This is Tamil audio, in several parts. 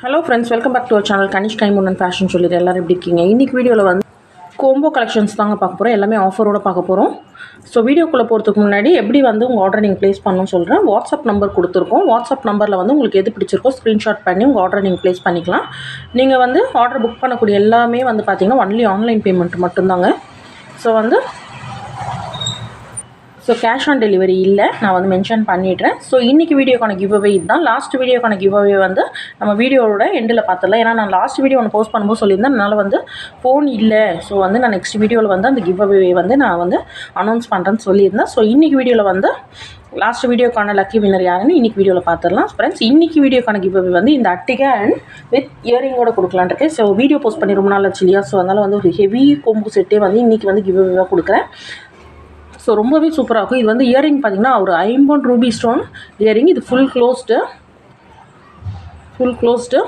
Hello friends welcome back to our channel Kanish கைமுன்னன் ஃபேஷன் சொல்லிட்டு எல்லோரும் எப்படி இருக்கீங்க? இன்றைக்கி வீடியோவில் வந்து கோம்போ கலெக்ஷன்ஸ் தாங்க பார்க்க போகிறோம் எல்லாமே ஆஃபரோட பார்க்க போகிறோம் ஸோ வீடியோக்குள்ளே போகிறதுக்கு முன்னாடி எப்படி வந்து உங்கள் ஆர்டர் நீங்கள் ப்ளேஸ் பண்ணணும்னு சொல்கிறேன் வாட்ஸ்அப் நம்பர் கொடுத்துருக்கோம். வாட்ஸ்அப் நம்பரில் வந்து உங்களுக்கு எது பிடிச்சிருக்கோ ஸ்க்ரீன்ஷாட் பண்ணி உங்கள் ஆர்டர் நீங்கள் ப்ளேஸ் பண்ணிக்கலாம். நீங்கள் வந்து ஆர்டர் புக் பண்ணக்கூடிய எல்லாமே வந்து பார்த்தீங்கன்னா ஒன்லி ஆன்லைன் பேமெண்ட் மட்டும்தாங்க. ஸோ வந்து ஸோ கேஷ் ஆன் டெலிவரி இல்லை. நான் வந்து மென்ஷன் பண்ணிடுறேன். ஸோ இன்றைக்கி வீடியோக்கான கிவ் அவே இதுதான். லாஸ்ட் வீடியோக்கான கிவ் அவே வந்து நம்ம வீடியோவோட எண்டில் பார்த்துடலாம். ஏன்னா நான் லாஸ்ட் வீடியோ ஒன்று போஸ்ட் பண்ணும்போது சொல்லியிருந்தேன். அதனால் வந்து ஃபோன் இல்லை. ஸோ வந்து நான் நெக்ஸ்ட் வீடியோவில் வந்து அந்த கிவ் அவே வந்து நான் வந்து அனௌன்ஸ் பண்ணுறேன்னு சொல்லியிருந்தேன். ஸோ இன்றைக்கி வீடியோவில் வந்து லாஸ்ட் வீடியோக்கான லக்கி வின்னர் யாருன்னு இன்றைக்கி வீடியோவில் பார்த்துடலாம். ஃப்ரெண்ட்ஸ் இன்றைக்கி வீடியோக்கான கிவ் அவே வந்து இந்த அட்டிகை அண்ட் வித் இயரிங்கோட கொடுக்கலான் இருக்கேன் ஸோ வீடியோ போஸ்ட் பண்ணி ரொம்ப நாள் ஆச்சு இல்லையா? ஸோ அதனால் வந்து ஒரு ஹெவி கொம்பு செட்டே வந்து இன்றைக்கி வந்து கிவ் அவேவாக கொடுக்குறேன். ஸோ ரொம்பவே சூப்பராக இருக்கும். இது வந்து இயரிங் பார்த்தீங்கன்னா ஒரு ஐம்பொன் ரூபி ஸ்டோன் இயரிங் இது ஃபுல் க்ளோஸ்டு ஃபுல் க்ளோஸ்டு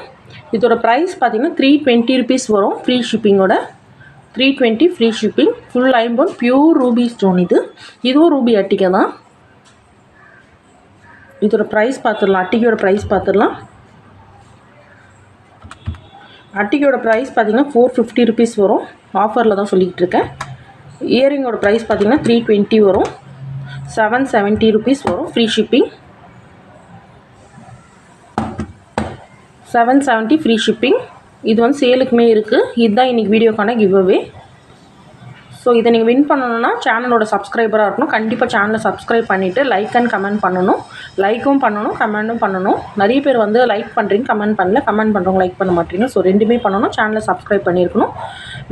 இதோட ப்ரைஸ் பார்த்தீங்கன்னா த்ரீ டுவெண்ட்டி ருபீஸ் வரும். Free ஷிப்பிங்கோட three twenty free shipping full ஐம்பொன் பியூர் ரூபி ஸ்டோன் இது. இதுவும் ரூபி அட்டிகை தான். இதோட ப்ரைஸ் பார்த்துடலாம் அட்டிக்கையோட ப்ரைஸ் பார்த்துடலாம் அட்டிக்கையோட ப்ரைஸ் பார்த்தீங்கன்னா ஃபோர் ஃபிஃப்டி ருபீஸ் வரும். ஆஃபரில் தான் சொல்லிக்கிட்டு இருக்கேன். இயரிங்கோட ப்ரைஸ் பார்த்தீங்கன்னா த்ரீ டுவெண்ட்டி வரும். செவன் செவன்ட்டி ருபீஸ் வரும். Free shipping seven seventy free shipping இது வந்து சேலுக்குமே இருக்குது இதுதான் இன்றைக்கி வீடியோக்கான கிவ் அவே ஸோ இதை நீங்கள் வின் பண்ணணும்னா சேனலோட சப்ஸ்கிரைபராக இருக்கணும். கண்டிப்பாக சேனலை சப்ஸ்கிரைப் பண்ணிவிட்டு லைக் அண்ட் கமெண்ட் பண்ணணும். லைக்கும் பண்ணணும் கமெண்ட்டும் பண்ணணும். நிறைய பேர் வந்து லைக் பண்ணுறீங்க கமெண்ட் பண்ணல கமெண்ட் பண்ணுறவங்க லைக் பண்ண மாட்டீங்க. ஸோ ரெண்டுமே பண்ணணும். சேனலை சப்ஸ்கிரைப் பண்ணியிருக்கணும்.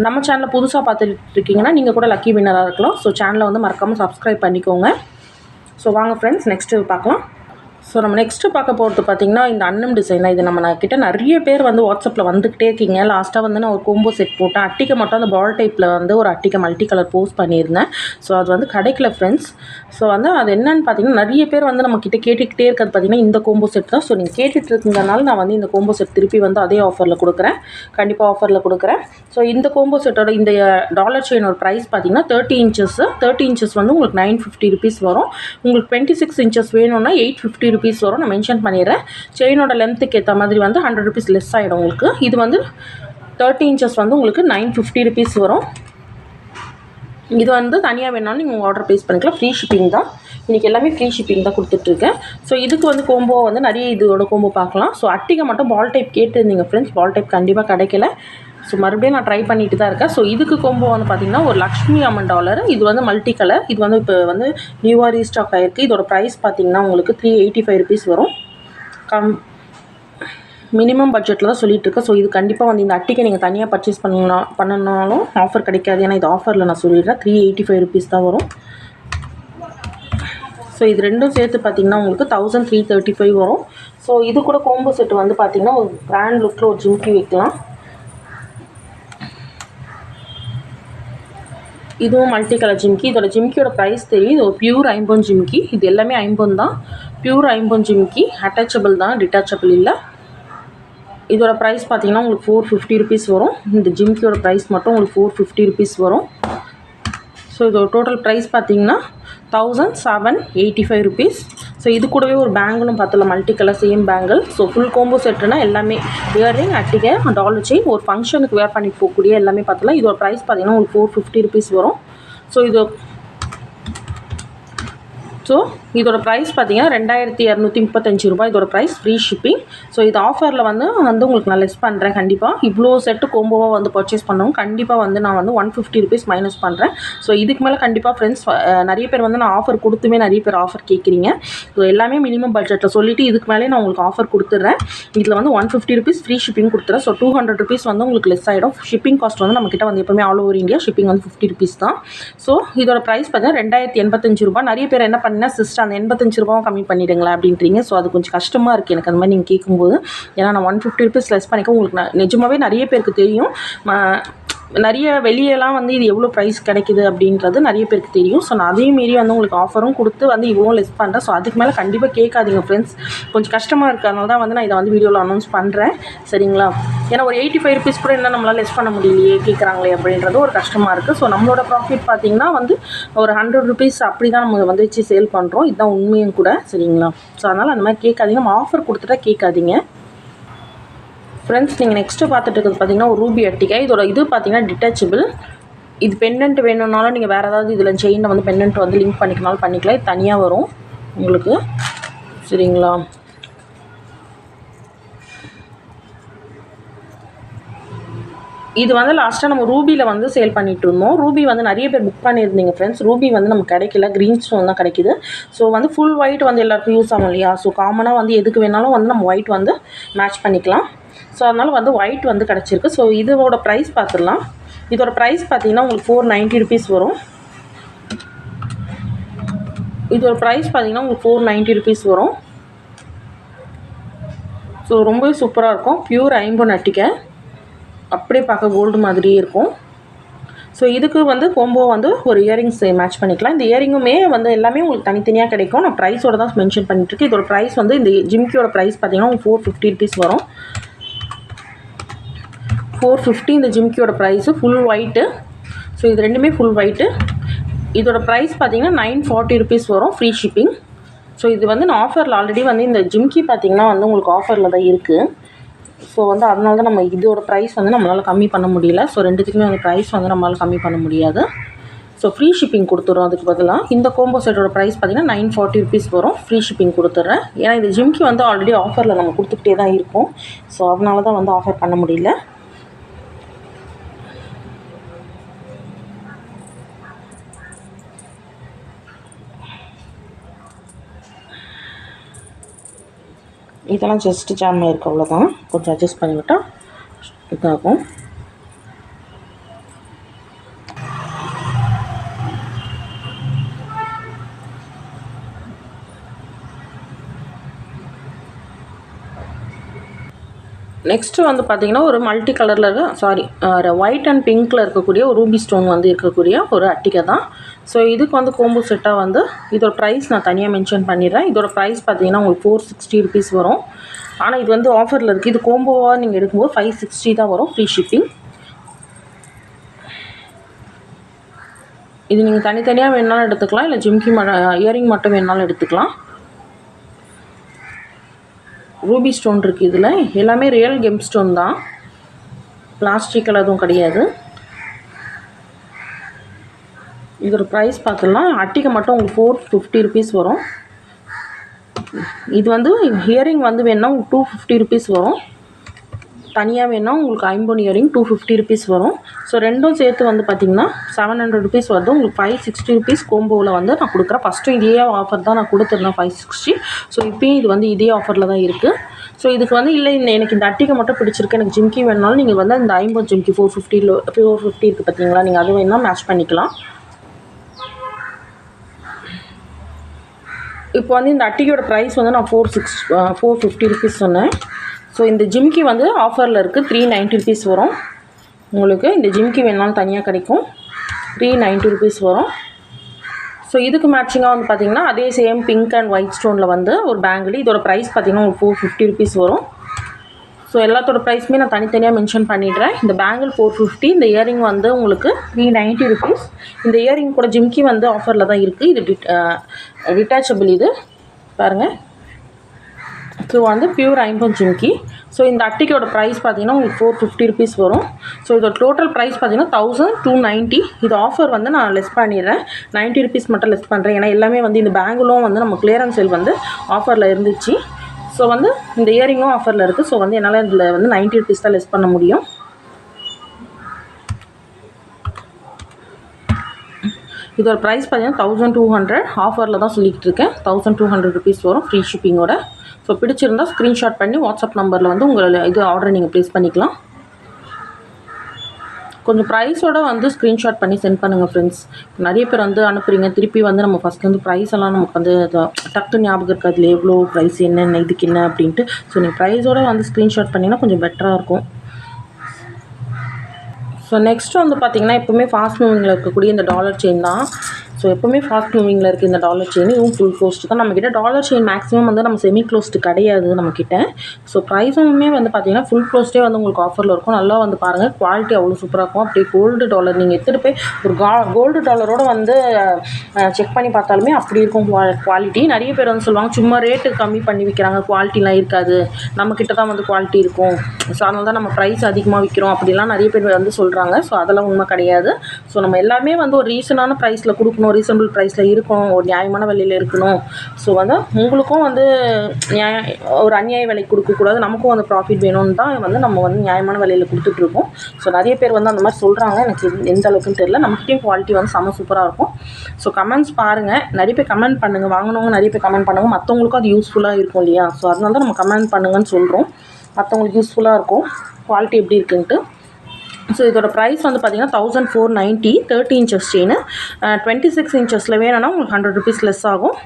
நம்ம சேனலை புதுசாக பார்த்துட்டு இருக்கீங்கன்னா நீங்கள் கூட லக்கி வின்னராக இருக்கலாம். ஸோ சேனலை வந்து மறக்காமல் சப்ஸ்கிரைப் பண்ணிக்கோங்க. ஸோ வாங்க ஃப்ரெண்ட்ஸ் நெக்ஸ்ட்டு பார்க்கலாம். ஸோ நம்ம நெக்ஸ்ட்டு பார்க்க போகிறது பார்த்திங்கன்னா இந்த அன்னம் டிசைன் இது நம்ம நான் கிட்ட நிறைய பேர் வந்து வாட்ஸ்அப்பில் வந்துக்கிட்டே இருக்கீங்க. லாஸ்ட்டாக வந்து நான் ஒரு கோம்போ செட் போட்டேன் அட்டிக்கை மட்டும் அந்த பால் டைப்பில் வந்து ஒரு அட்டிக்கை மல்டி கலர் போஸ்ட் பண்ணியிருந்தேன். ஸோ அது வந்து கிடைக்கல ஃப்ரெண்ட்ஸ் ஸோ வந்து அது என்னன்னு பார்த்தீங்கன்னா நிறைய பேர் வந்து நம்ம கிட்ட கேட்டுக்கிட்டே இருக்கிறது பார்த்திங்கன்னா இந்த கோம்போ செட் தான். ஸோ நீங்கள் கேட்டுட்டு இருக்கிறதுனால நான் வந்து இந்த கோம்போ செட் திருப்பி வந்து அதே ஆஃபரில் கொடுக்குறேன். கண்டிப்பாக ஆஃபரில் கொடுக்குறேன். ஸோ இந்த கோம்போ செட்டோட இந்த டாலர் செயினோட ப்ரைஸ் பார்த்தீங்கன்னா தேர்ட்டி இன்ச்சஸ் தேர்ட்டி இன்ச்சஸ் வந்து உங்களுக்கு நைன் ஃபிஃப்டி ருபீஸ் வரும். உங்களுக்கு டுவெண்ட்டி சிக்ஸ் இன்ச்சஸ் வேணும்னா எயிட் ஃபிஃப்டி ருபீஸ் வரும். நான் மென்ஷன் பண்ணிடுறேன். செயினோட லென்த்துக்கு ஏற்ற மாதிரி வந்து ஹண்ட்ரட் ருபீஸ் லெஸ் ஆகிடும் உங்களுக்கு. இது வந்து தேர்ட்டி இன்ச்சஸ் வந்து உங்களுக்கு நைன் ஃபிஃப்டி ருபீஸ் வரும். இது வந்து தனியாக வேணாலும் நீங்கள் உங்கள் ஆர்டர் ப்ளேஸ் பண்ணிக்கலாம். ஃப்ரீ ஷிப்பிங் தான். இன்றைக்கி எல்லாமே ஃப்ரீ ஷிப்பிங் தான் கொடுத்துட்ருக்கேன். ஸோ இதுக்கு வந்து கோம்போ வந்து நிறைய இதோட கோம்போ பார்க்கலாம். ஸோ அட்டிகை மட்டும் பால் டைப் கேட்டுருந்தீங்க ஃப்ரெண்ட்ஸ் பால் டைப் கண்டிப்பாக கிடைக்கல. ஸோ மறுபடியும் நான் ட்ரை பண்ணிட்டு தான் இருக்கேன். ஸோ இதுக்கு கோம்போ வந்து பார்த்திங்கன்னா ஒரு லக்ஷ்மி அம்மன் டாலர் இது வந்து மல்டி கலர் இது வந்து இப்போ வந்து நியூவாக ரீஸ்டாக் ஆகிருக்கு இதோட ப்ரைஸ் பார்த்திங்கன்னா உங்களுக்கு த்ரீ எயிட்டி ஃபைவ் ருபீஸ் வரும். கம் மினிமம் பட்ஜெட்டில் தான் சொல்லிட்டு இருக்கேன். ஸோ இது கண்டிப்பாக வந்து இந்த அட்டிக்கை நீங்கள் தனியாக பர்ச்சேஸ் பண்ணா பண்ணனாலும் ஆஃபர் கிடைக்காது. ஏன்னா இது ஆஃபரில் நான் சொல்லிடுறேன். த்ரீ எயிட்டி ஃபைவ் ருபீஸ் தான் வரும். ஸோ இது ரெண்டும் சேர்த்து பார்த்தீங்கன்னா உங்களுக்கு தௌசண்ட் த்ரீ தேர்ட்டி ஃபைவ் வரும். ஸோ இது கூட கோம்போ செட் வந்து பார்த்தீங்கன்னா ஒரு பிராண்ட் லுக்கில் ஒரு ஜிம்கி வைக்கலாம். இதுவும் மல்டி கலர் ஜிம்கி இதோட ஜிம்கியோட ப்ரைஸ் தெரியும். இது ஒரு பியூர் ஐம்பொன் ஜிம்கி இது எல்லாமே ஐம்பொன் தான். பியூர் ஐம்பொன் ஜிம்கி அட்டாச்சபிள் தான் டிட்டாச்சபிள் இல்லை. இதோட ப்ரைஸ் பார்த்தீங்கன்னா உங்களுக்கு ஃபோர் ஃபிஃப்டி ருபீஸ் வரும். இந்த ஜிம்கியோட ப்ரைஸ் மட்டும் உங்களுக்கு ஃபோர் ஃபிஃப்டி ருபீஸ் வரும். ஸோ இதோட டோட்டல் ப்ரைஸ் பார்த்தீங்கன்னா thousand seven eighty five rupees so இது கூடவே ஒரு பேங்கிளும் பார்த்தல multi colour same bangle so full combo செட்டுனா எல்லாமே இயரிங் அட்டிகை டாலர் செயின் ஒரு ஃபங்க்ஷனுக்கு வேர் பண்ணி போகக்கூடிய எல்லாமே பார்த்தலாம் இதோட ப்ரைஸ் பார்த்தீங்கன்னா உங்களுக்கு ஃபோர் ஃபிஃப்டி ருபீஸ் வரும். ஸோ இது ஸோ இதோட ப்ரைஸ் பார்த்தீங்கன்னா ரெண்டாயிரத்தி இரநூத்தி முப்பத்தஞ்சு ரூபாய். இதோட ப்ரைஸ் ஃப்ரீ ஷிப்பிங் ஸோ இது ஆஃபரில் வந்து வந்து உங்களுக்கு நான் லெஸ் பண்ணுறேன் கண்டிப்பாக இவ்வளோ செட்டு கோம்போவாக வந்து பர்ச்சேஸ் பண்ணவும் கண்டிப்பாக வந்து நான் வந்து ஒன் ஃபிஃப்டி ருபீஸ் மைனஸ் பண்ணுறேன் ஸோ இதுக்கு மேலே கண்டிப்பாக ஃப்ரெண்ட்ஸ் நிறைய பேர் வந்து நான் ஆஃபர் கொடுத்துமே நிறைய பேர் ஆஃபர் கேட்குறீங்க ஸோ எல்லாமே மினிமம் பட்ஜெட்டில் சொல்லிவிட்டு இதுக்கு மேலே நான் உங்களுக்கு ஆஃபர் கொடுத்துட்றேன் இதில் வந்து one fifty rupees free shipping கொடுத்துறேன். ஸோ டூ ஹண்ட்ரட் ருபீஸ் வந்து உங்களுக்கு லெஸ் ஆகிடும் ஷிப்பிங் காஸ்ட் வந்து நம்மக்கிட்ட வந்து எப்பவுமே ஆல் ஓவர் இந்தியா ஷிப்பிங் வந்து ஃபிஃப்டி ருபீஸ் தான். ஸோ இதோட ப்ரைஸ் பார்த்தீங்கன்னா ரெண்டாயிரத்தி எண்பத்தஞ்சு ரூபாய். நிறைய பேர் என்ன அப்படின்னா சிஸ்டர் அந்த எண்பத்தஞ்சு ரூபாவும் கம்மி பண்ணிடுங்களா அப்படின்றீங்க. ஸோ அது கொஞ்சம் கஷ்டமாக இருக்குது எனக்கு அந்த மாதிரி நீங்கள் கேட்கும்போது ஏன்னா நான் ஒன் ஃபிஃப்டி ருபீஸ் லெஸ் பண்ணிக்க உங்களுக்கு நான் நிஜமாகவே நிறைய பேருக்கு தெரியும். நிறைய வெளியெல்லாம் வந்து இது எவ்வளோ ப்ரைஸ் கிடைக்குது அப்படின்றது நிறைய பேருக்கு தெரியும். ஸோ நான் அதையும் மீறி வந்து உங்களுக்கு ஆஃபரும் கொடுத்து வந்து இவ்வளோ லெஸ் பண்ணுறேன் ஸோ அதுக்கு மேலே கண்டிப்பாக கேட்காதீங்க ஃப்ரெண்ட்ஸ் கொஞ்சம் கஷ்டமாக இருக்கிறதுனால தான் வந்து நான் இதை வந்து வீடியோவில் அனௌன்ஸ் பண்ணுறேன் சரிங்களா? ஏன்னா ஒரு எயிட்டி ஃபைவ் ருபீஸ் கூட என்ன நம்மளால் லெஸ் பண்ண முடியலையே கேட்குறாங்களே அப்படின்றது ஒரு கஷ்டமாக இருக்குது ஸோ நம்மளோட ப்ராஃபிட் பார்த்திங்கன்னா வந்து ஒரு ஹண்ட்ரட் ருபீஸ் அப்படி தான் நம்ம வந்து வச்சு சேல் பண்ணுறோம் இதுதான் உண்மையும் கூட சரிங்களா? ஸோ அதனால் அந்த மாதிரி கேட்காதீங்க. நம்ம ஆஃபர் கொடுத்துட்டா கேட்காதீங்க. ஃப்ரெண்ட்ஸ் நீங்கள் நெக்ஸ்ட்டு பார்த்துட்டு இருக்கிறது பார்த்தீங்கன்னா ஒரு ரூபி அட்டிகை. இதோட இது பார்த்தீங்கன்னா டிட்டாச்சபிள் இது பெண்டன்ட் வேணும்னாலும் நீங்கள் வேறு ஏதாவது இதில் செயினில் வந்து பெண்டன்ட் வந்து லிங்க் பண்ணிக்கனாலும் பண்ணிக்கலாம். இது தனியாக வரும் உங்களுக்கு. சரிங்களா? இது வந்து லாஸ்ட்டாக நம்ம ரூபியில் வந்து சேல் பண்ணிட்டு இருந்தோம். ரூபி வந்து நிறைய பேர் புக் பண்ணியிருந்தீங்க ஃப்ரெண்ட்ஸ் ரூபி வந்து நமக்கு கிடைக்கல. க்ரீன் ஸ்டோன் தான் கிடைக்குது. ஸோ வந்து ஃபுல் ஒயிட் வந்து எல்லாருக்கும் யூஸ் ஆகும் இல்லையா? ஸோ காமனாக வந்து எதுக்கு வேணாலும் வந்து நம்ம ஒயிட் வந்து மேட்ச் பண்ணிக்கலாம். ஸோ அதனால் வந்து ஒயிட் வந்து கிடச்சிருக்கு. ஸோ இதோட ப்ரைஸ் பார்த்துடலாம். இதோட ப்ரைஸ் பார்த்தீங்கன்னா உங்களுக்கு ஃபோர் நைன்ட்டி ருபீஸ் வரும். இதோட ப்ரைஸ் பார்த்தீங்கன்னா உங்களுக்கு ஃபோர் நைன்ட்டி ருபீஸ் வரும். ஸோ ரொம்பவே சூப்பராக இருக்கும். ப்யூர் ஐம்பொன் அட்டிக்கை. அப்படியே பார்க்க கோல்டு மாதிரியே இருக்கும். ஸோ இதுக்கு வந்து கோம்போ வந்து ஒரு இயரிங்ஸ் மேட்ச் பண்ணிக்கலாம். இந்த இயரிங்குமே வந்து எல்லாமே உங்களுக்கு தனித்தனியாக கிடைக்கும். நான் ப்ரைஸோட தான் மென்ஷன் பண்ணிட்டுருக்கேன். இதோட ப்ரைஸ் வந்து இந்த ஜிம்கியோட ப்ரைஸ் பார்த்தீங்கன்னா உங்களுக்கு ஃபோர் ஃபிஃப்டி ருபீஸ் வரும். ஃபோர் ஃபிஃப்டி இந்த ஜிம்கியோட ப்ரைஸு ஃபுல் ஒயிட்டு ஸோ இது ரெண்டுமே ஃபுல் ஒயிட்டு இதோட ப்ரைஸ் பார்த்தீங்கன்னா நைன் ஃபார்ட்டி ருபீஸ் வரும் ஃப்ரீ ஷிப்பிங் ஸோ இது வந்து நான் ஆஃபரில் ஆல்ரெடி வந்து இந்த ஜிம்கி பார்த்தீங்கன்னா வந்து உங்களுக்கு ஆஃபரில் தான் இருக்குது ஸோ வந்து அதனால தான் நம்ம இதோட ப்ரைஸ் வந்து நம்மளால் கம்மி பண்ண முடியல. ஸோ ரெண்டுத்துக்குமே வந்து ப்ரைஸ் வந்து நம்மளால் கம்மி பண்ண முடியாது. ஸோ ஃப்ரீ ஷிப்பிங் கொடுத்துறோம் அதுக்கு பதிலாக இந்த கோம்போ செட்டோட ப்ரைஸ் பார்த்திங்கன்னா நைன் ஃபார்ட்டி ருபீஸ் வரும். ஃப்ரீ ஷிப்பிங் கொடுத்துட்றேன் ஏன்னா இது ஜிம்க்கு வந்து ஆல்ரெடி ஆஃபரில் நம்ம கொடுத்துக்கிட்டே தான் இருக்கும். ஸோ அதனால தான் வந்து ஆஃபர் பண்ண முடியல. இதெல்லாம் ஜஸ்ட்டு ஜாம் இருக்குது அவ்வளோதான் கொஞ்சம் அட்ஜஸ்ட் பண்ணிவிட்டால் இதாகும். நெக்ஸ்ட்டு வந்து பார்த்தீங்கன்னா ஒரு மல்டி கலரில் இருக்க சாரி ஒயிட் அண்ட் பிங்க்கில் இருக்கக்கூடிய ஒரு ரூபி ஸ்டோன் வந்து இருக்கக்கூடிய ஒரு அட்டிக்கை தான். ஸோ இதுக்கு வந்து கோம்போ செட்டாக வந்து இதோட ப்ரைஸ் நான் தனியாக மென்ஷன் பண்ணிடுறேன். இதோட ப்ரைஸ் பார்த்தீங்கன்னா உங்களுக்கு ஃபோர் சிக்ஸ்டி ருபீஸ் வரும். ஆனால் இது வந்து ஆஃபரில் இருக்குது இது கோம்போவாக நீங்கள் எடுக்கும்போது ஃபைவ் சிக்ஸ்டி தான் வரும் ஃப்ரீ ஷிப்பிங் இது நீங்கள் தனித்தனியாக வேணாலும் எடுத்துக்கலாம். இல்லை ஜிம்கி ம இயரிங் மட்டும் வேணாலும் எடுத்துக்கலாம். ரூபி ஸ்டோன் இருக்குது இதில். எல்லாமே ரியல் கெம் ஸ்டோன் தான். பிளாஸ்டிக்கில் எதுவும் கிடையாது. இதோட ப்ரைஸ் பார்த்துலாம் அட்டிக்கை மட்டும் உங்களுக்கு ஃபோர் ஃபிஃப்டி ருபீஸ் வரும். இது வந்து ஹியரிங் வந்து வேணுன்னா உங்களுக்கு டூ ஃபிஃப்டி ருபீஸ் வரும். தனியாக வேணால் உங்களுக்கு ஐம்பொன் இயரிங் டூ ஃபிஃப்டி ருபீஸ் வரும். ஸோ ரெண்டும் சேர்த்து வந்து பார்த்திங்கன்னா செவன் ஹண்ட்ரட் ருபீஸ் வருது. உங்களுக்கு ஃபைவ் சிக்ஸ்டி ருபீஸ் கோம்போவில் வந்து நான் கொடுக்குறேன். ஃபஸ்ட்டு இதே ஆஃபர் தான் நான் கொடுத்துருந்தேன் ஃபைவ் சிக்ஸ்டி ஸோ இப்போயும் இது வந்து இதே ஆஃபரில் தான் இருக்குது ஸோ இதுக்கு வந்து இல்லை இந்த எனக்கு இந்த அட்டிக்கை மட்டும் பிடிச்சிருக்கு. எனக்கு ஜிம்கி வேணுனாலும் நீங்கள் வந்து இந்த ஐம்பது ஜிம்கி ஃபோர் ஃபிஃப்டியில் ஃபோர் ஃபிஃப்டி இருக்குது பார்த்தீங்களா நீங்கள் அது வேணால் மேட்ச் பண்ணிக்கலாம். இப்போ வந்து இந்த அட்டிகையோட ப்ரைஸ் வந்து நான் four six four fifty rupees சொன்னேன். ஸோ இந்த ஜிம்கி வந்து ஆஃபரில் இருக்குது த்ரீ நைன்ட்டி ருபீஸ் வரும். உங்களுக்கு இந்த ஜிம்கி வேணாலும் தனியாக கிடைக்கும். த்ரீ நைன்ட்டி ருபீஸ் வரும். ஸோ இதுக்கு மேட்சிங்காக வந்து பார்த்திங்கன்னா அதே சேம் பிங்க் அண்ட் ஒயிட் ஸ்டோனில் வந்து ஒரு பேங்கிள் இதோட ப்ரைஸ் பார்த்திங்கன்னா ஒரு ஃபோர் ஃபிஃப்டி ருபீஸ் வரும். ஸோ எல்லாத்தோட ப்ரைஸுமே நான் தனித்தனியாக மென்ஷன் பண்ணிடுறேன். இந்த பேங்கிள் ஃபோர் ஃபிஃப்டி இந்த இயரிங் வந்து உங்களுக்கு த்ரீ நைன்ட்டி ருபீஸ் இந்த இயரிங் கூட ஜிம்கி வந்து ஆஃபரில் தான் இருக்குது இது uh, டிட் டிட்டாச்சபிள் இது. பாருங்கள் ஸோ வந்து பியூர் ஐம்பன் ஜிமிக்கி ஸோ இந்த அட்டிக்கோட ப்ரைஸ் பார்த்தீங்கன்னா உங்களுக்கு ஃபோர் ஃபிஃப்டி ருபீஸ் வரும். ஸோ இதோட டோட்டல் ப்ரைஸ் பார்த்தீங்கன்னா தௌசண்ட் டூ நைன்ட்டி இது ஆஃபர் வந்து நான் லெஸ் பண்ணிடுறேன். நைன்ட்டி ருபீஸ் மட்டும் லெஸ் பண்ணுறேன் ஏன்னா எல்லாமே வந்து இந்த பேங்கிலும் வந்து நம்ம கிளியரன்ஸ் சேல் வந்து ஆஃபரில் இருந்துச்சு. ஸோ வந்து இந்த இயரிங்கும் ஆஃபரில் இருக்குது ஸோ வந்து என்னால் இதில் வந்து நைன்ட்டி ருபீஸ் தான் லெஸ் பண்ண முடியும். இதோட ப்ரைஸ் பார்த்தீங்கன்னா தௌசண்ட் டூ ஹண்ட்ரட் ஆஃபரில் தான் சொல்லிக்கிட்டு இருக்கேன். தௌசண்ட் டூ ஹண்ட்ரட் ருபீஸ் வரும் ஃப்ரீ ஷிப்பிங்கோட ஸோ பிடிச்சிருந்தா ஸ்க்ரீன்ஷாட் பண்ணி வாட்ஸ்அப் நம்பரில் வந்து உங்களை இது ஆர்டர் நீங்கள் ப்ளேஸ் பண்ணிக்கலாம். கொஞ்சம் ப்ரைஸோட வந்து ஸ்க்ரீன்ஷாட் பண்ணி சென்ட் பண்ணுங்கள் ஃப்ரெண்ட்ஸ் நிறைய பேர் வந்து அனுப்புகிறீங்க திருப்பி வந்து நம்ம ஃபஸ்ட் வந்து ப்ரைஸ் எல்லாம் நமக்கு வந்து டக்கு ஞாபகம் இருக்குது. அதில் எவ்வளோ ப்ரைஸ் என்னென்ன இதுக்கு என்ன அப்படின்ட்டு. ஸோ நீங்கள் ப்ரைஸோட வந்து ஸ்க்ரீன்ஷாட் பண்ணிங்கன்னா கொஞ்சம் பெட்டராக இருக்கும். ஸோ நெக்ஸ்ட் வந்து பார்த்திங்கன்னா எப்போவுமே ஃபாஸ்ட் மூவிங்கில் இருக்கக்கூடிய இந்த டாலர் செயின் தான். ஸோ எப்போவுமே ஃபாஸ்ட் மூவிங்கில் இருக்குது இந்த டாலர் செயின் இதுவும் ஃபுல் க்ளோஸ்டு தான். நம்மக்கிட்ட டாலர் செயின் மேக்ஸிமம் வந்து நம்ம செமி க்ளோஸ்டு கிடையாது நம்மக்கிட்ட ஸோ ப்ரைஸுமே வந்து பார்த்தீங்கன்னா ஃபுல் க்ளோஸ்டே வந்து உங்களுக்கு ஆஃபரில் இருக்கும். நல்லா வந்து பாருங்கள் குவாலிட்டி அவ்வளோ சூப்பராக இருக்கும். அப்படியே கோல்டு டாலர் நீங்கள் எடுத்துகிட்டு போய் ஒரு கா கோல்டு டாலரோட வந்து செக் பண்ணி பார்த்தாலுமே அப்படி இருக்கும் குவாலிட்டி நிறைய பேர் வந்து சொல்லுவாங்க சும்மா ரேட்டு கம்மி பண்ணி விற்கிறாங்க குவாலிட்டிலாம் இருக்காது. நம்மக்கிட்ட தான் வந்து குவாலிட்டி இருக்கும். ஸோ அதனால தான் நம்ம ப்ரைஸ் அதிகமாக விற்கிறோம் அப்படிலாம் நிறைய பேர் வந்து சொல்கிறாங்க ஸோ அதெல்லாம் உண்மை கிடையாது. ஸோ நம்ம எல்லாமே வந்து ஒரு ரீசனான ப்ரைஸில் கொடுக்கணும். ரீசனபிள் ப்ரைஸில் இருக்கணும் ஒரு நியாயமான விலையில் இருக்கணும். ஸோ வந்து உங்களுக்கும் வந்து நியாய ஒரு அநியாய விலைக்கு கொடுக்கக்கூடாது நமக்கும் வந்து ப்ராஃபிட் வேணும்னு தான் வந்து நம்ம வந்து நியாயமான விலையில் கொடுத்துட்ருக்கோம் ஸோ நிறைய பேர் வந்து அந்த மாதிரி சொல்கிறாங்க எனக்கு எந்த- எந்த அளவுக்குன்னு தெரியல. நம்மக்கிட்டையும் குவாலிட்டி வந்து செம சூப்பராக இருக்கும். ஸோ கமெண்ட்ஸ் பாருங்கள் நிறைய பேர் கமெண்ட் பண்ணுங்கள் வாங்கினவங்க நிறைய பேர் கமெண்ட் பண்ணுங்கள் மற்றவங்களுக்கும் அது யூஸ்ஃபுல்லாக இருக்கும் இல்லையா? ஸோ அதனால தான் நம்ம கமெண்ட் பண்ணுங்கன்னு சொல்கிறோம் மற்றவங்களுக்கு யூஸ்ஃபுல்லாக இருக்கும். குவாலிட்டி எப்படி இருக்குன்ட்டு. ஸோ இதோட ப்ரைஸ் வந்து பார்த்தீங்கன்னா thousand four ninety thirty inches chain twenty six இன்ச்சஸில் வேணும்னா உங்களுக்கு ஹண்ட்ரட் ருபீஸ் லெஸ் ஆகும்.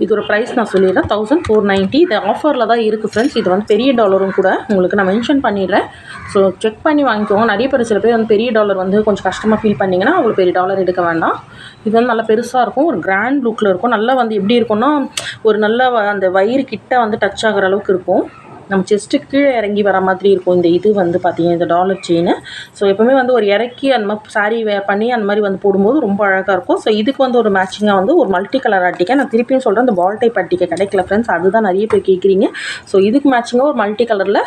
இதோட ப்ரைஸ் நான் சொல்லிடுறேன் தௌசண்ட் ஃபோர் நைன்ட்டி இது ஆஃபரில் தான் இருக்குது ஃப்ரெண்ட்ஸ் இது வந்து பெரிய டாலரும் கூட. உங்களுக்கு நான் மென்ஷன் பண்ணிடுறேன். ஸோ செக் பண்ணி வாங்கிக்கோங்க. நிறைய பேர் சில பேர் வந்து பெரிய டாலர் வந்து கொஞ்சம் கஷ்டமாக ஃபீல் பண்ணிங்கன்னா உங்களுக்கு பெரிய டாலர் எடுக்க வேண்டாம். இது வந்து நல்லா பெருசாக இருக்கும். ஒரு கிராண்ட் லுக்கில் இருக்கும். நல்லா வந்து எப்படி இருக்கும்னா ஒரு நல்ல வ- அந்த வயிறு கிட்ட வந்து டச் ஆகிற அளவுக்கு இருக்கும். நம்ம செஸ்ட்டு கீழே இறங்கி வர மாதிரி இருக்கும். இந்த இது வந்து பார்த்தீங்கன்னா இந்த டாலர் செயின் ஸோ எப்போவுமே வந்து ஒரு இறக்கி அந்த மாதிரி சாரீ வேர் பண்ணி அந்த மாதிரி வந்து போடும்போது ரொம்ப அழகாக இருக்கும். ஸோ இதுக்கு வந்து ஒரு மேட்சிங்காக வந்து ஒரு மல்டி கலர் அட்டிக்கை நான் திருப்பியும் சொல்கிறேன் இந்த பால் டைப் அட்டிக்கை கிடைக்கல ஃப்ரெண்ட்ஸ் அதுதான் நிறைய பேர் கேட்குறீங்க ஸோ இதுக்கு மேட்சிங்காக ஒரு மல்டி கலரில்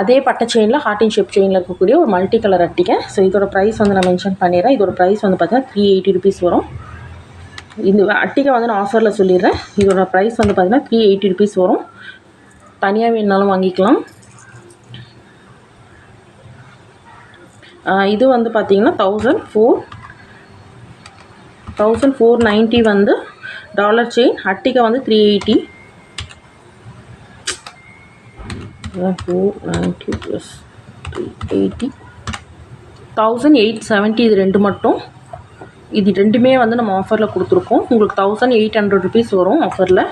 அதே பட்டை செயினில் ஹார்டின் ஷேப் செயினில் இருக்கக்கூடிய ஒரு மல்டி கலர் அட்டிக்கை ஸோ இதோட ப்ரைஸ் வந்து நான் மென்ஷன் பண்ணிடுறேன். இதோட ப்ரைஸ் வந்து பார்த்தீங்கன்னா த்ரீ எயிட்டி ருபீஸ் வரும். இந்த அட்டிகை வந்து நான் ஆஃபரில் சொல்லிடுறேன். இதோட ப்ரைஸ் வந்து பார்த்தீங்கன்னா த்ரீ எயிட்டி ருபீஸ் வரும். தனியாக வேணுனாலும் வாங்கிக்கலாம். இது வந்து பார்த்தீங்கன்னா thousand four thousand four ninety வந்து டாலர் செயின் அட்டிகை வந்து three eighty four ninety plus three eighty thousand eight seventy இது ரெண்டு மட்டும். இது ரெண்டுமே வந்து நம்ம ஆஃபரில் கொடுத்துருக்கோம். உங்களுக்கு தௌசண்ட் எயிட் ஹண்ட்ரட் ருபீஸ் வரும் ஆஃபரில்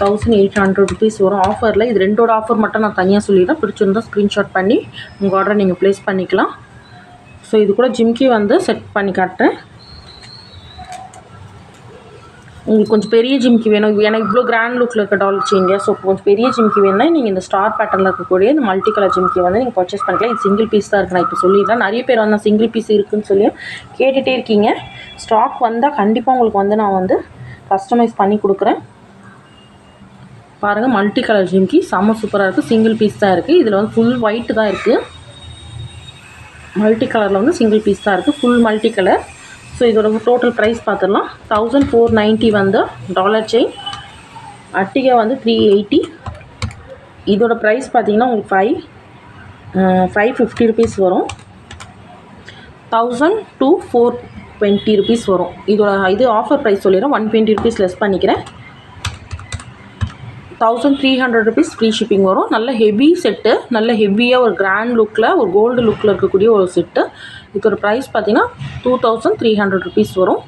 தௌசண்ட் எயிட் ஹண்ட்ரட் ருபீஸ் வரும் ஆஃபரில் இது ரெண்டோட ஆஃபர் மட்டும் நான் தனியாக சொல்லிடுறேன். பிடிச்சிருந்தால் ஸ்க்ரீன்ஷாட் பண்ணி உங்கள் ஆர்டரை நீங்கள் ப்ளேஸ் பண்ணிக்கலாம். ஸோ இது கூட ஜிம்கி வந்து செட் பண்ணி காட்டுறேன். உங்களுக்கு கொஞ்சம் பெரிய ஜிம்கி வேணும். எனக்கு இவ்வளோ கிராண்ட் லுக்கில் இருக்க டால் செயின்ங்க ஸோ கொஞ்சம் பெரிய ஜிம்கி வேணும்னா நீங்கள் இந்த ஸ்டார் பேட்டர்னில் இருக்கக்கூடிய இந்த மல்டி கலர் ஜிம்கி வந்து நீங்கள் பர்ச்சேஸ் பண்ணிக்கலாம். இது சிங்கிள் பீஸ் தான் இருக்கு. நான் இப்போ சொல்லிடுறேன். நிறைய பேர் வந்து சிங்கிள் பீஸ் இருக்குன்னு சொல்லி கேட்டுகிட்டே இருக்கீங்க. ஸ்டாக் வந்தால் கண்டிப்பாக உங்களுக்கு வந்து நான் வந்து கஸ்டமைஸ் பண்ணி கொடுக்குறேன். பாருங்கள் மல்டி கலர் ஜிம்கி செம்ம சூப்பராக இருக்குது சிங்கிள் பீஸ் தான் இருக்குது இதில் வந்து ஃபுல் ஒயிட்டு தான் இருக்குது மல்டி கலரில் வந்து சிங்கிள் பீஸ் தான் இருக்குது ஃபுல் மல்டி கலர் ஸோ இதோட டோட்டல் ப்ரைஸ் பார்த்துடலாம் தௌசண்ட் ஃபோர் நைன்ட்டி வந்து டாலர் செயின் அட்டிகை வந்து த்ரீ எயிட்டி இதோட ப்ரைஸ் பார்த்தீங்கன்னா உங்களுக்கு ஃபைவ் ஃபைவ் ஃபிஃப்டி ருபீஸ் வரும். Thousand two four twenty rupees வரும். இதோட இது ஆஃபர் ப்ரைஸ் சொல்லிடுறேன். ஒன் டுவெண்ட்டி ருபீஸ் லெஸ் பண்ணிக்கிறேன். Thousand three hundred rupees free shipping வரும். நல்ல ஹெவி செட்டு நல்ல ஹெவியாக ஒரு கிராண்ட் லுக்கில் ஒரு கோல்டு லுக்கில் இருக்கக்கூடிய ஒரு செட்டு இதுக்கு ஒரு ப்ரைஸ் பார்த்தீங்கன்னா two thousand three hundred rupees வரும்.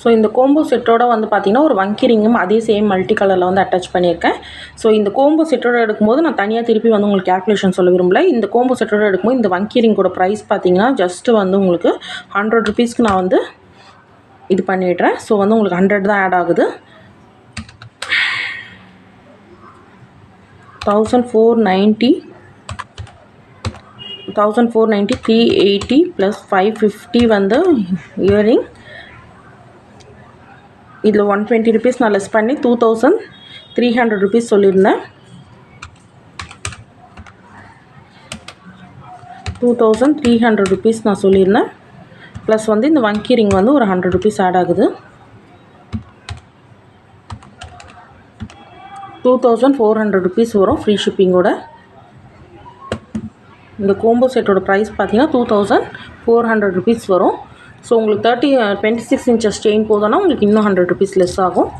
ஸோ இந்த கோம்போ செட்டோட வந்து பார்த்தீங்கன்னா ஒரு வங்கி ரிங்கும் அதே சேம் மல்டி கலரில் வந்து அட்டாச் பண்ணியிருக்கேன். ஸோ இந்த கோம்போ செட்டோட எடுக்கும்போது நான் தனியாக திருப்பி வந்து உங்களுக்கு கேல்குலேஷன் சொல்ல விரும்பல. இந்த கோம்போ செட்டோட எடுக்கும்போது இந்த வங்கி ரிங்கோட ப்ரைஸ் பார்த்தீங்கன்னா ஜஸ்ட்டு வந்து உங்களுக்கு ஹண்ட்ரட் ருபீஸ்க்கு நான் வந்து இது பண்ணிடுறேன். ஸோ வந்து உங்களுக்கு ஹண்ட்ரட் தான் ஆட் ஆகுது. Thousand four ninety thousand four ninety three eighty plus five fifty வந்து இயரிங் இதில் ஒன் டுவெண்ட்டி ருபீஸ் நான் லெஸ் பண்ணி two thousand three hundred rupees சொல்லியிருந்தேன். Two thousand three hundred rupees நான் சொல்லியிருந்தேன். ப்ளஸ் வந்து இந்த வங்கி ரிங் வந்து ஒரு ஹண்ட்ரட் ருபீஸ் ஆட் ஆகுது. Two thousand four hundred rupees வரும் ஃப்ரீ ஷிப்பிங்கோட இந்த கோம்போ செட்டோட ப்ரைஸ் பார்த்தீங்கன்னா two thousand four hundred rupees வரும். ஸோ உங்களுக்கு thirty twenty six inches chain போதும்னா உங்களுக்கு இன்னும் ஹண்ட்ரட் ருபீஸ் லெஸ் ஆகும்.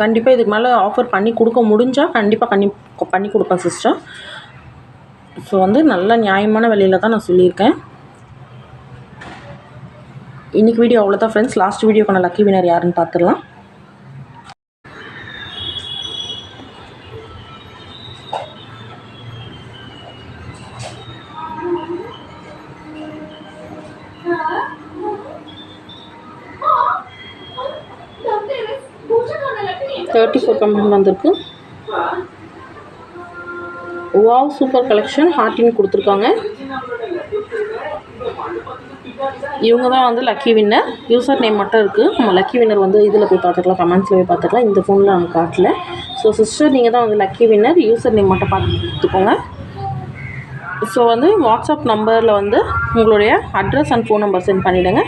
கண்டிப்பாக இதுக்கு மேலே ஆஃபர் பண்ணி கொடுக்க முடிஞ்சால் கண்டிப்பாக பண்ணி பண்ணி கொடுப்பேன் சிஸ்டர் ஸோ வந்து நல்ல நியாயமான விலையில் தான் நான் சொல்லியிருக்கேன். இன்றைக்கி வீடியோ அவ்வளோதான் ஃப்ரெண்ட்ஸ் லாஸ்ட் வீடியோக்கான லக்கி வினர் யாருன்னு பார்த்துடலாம் தேர்ட்டி ஃபோர் கம்பெனி வந்திருக்கு. வாவ் சூப்பர் கலெக்ஷன் ஹார்ட்டின் கொடுத்துருக்காங்க. இவங்க தான் வந்து லக்கி வின்னர் யூசர் நேம் மட்டும் இருக்குது நம்ம லக்கி வின்னர் வந்து இதில் போய் பார்த்துக்கலாம் கமெண்ட்ஸில் போய் பார்த்துக்கலாம். இந்த ஃபோனில் நம்ம காட்டல. ஸோ சிஸ்டர் நீங்கள் தான் வந்து லக்கி வின்னர் யூசர் நேம் மட்டும் பார்த்துக்கோங்க. ஸோ வந்து வாட்ஸ்அப் நம்பரில் வந்து உங்களுடைய address and phone number send பண்ணிவிடுங்க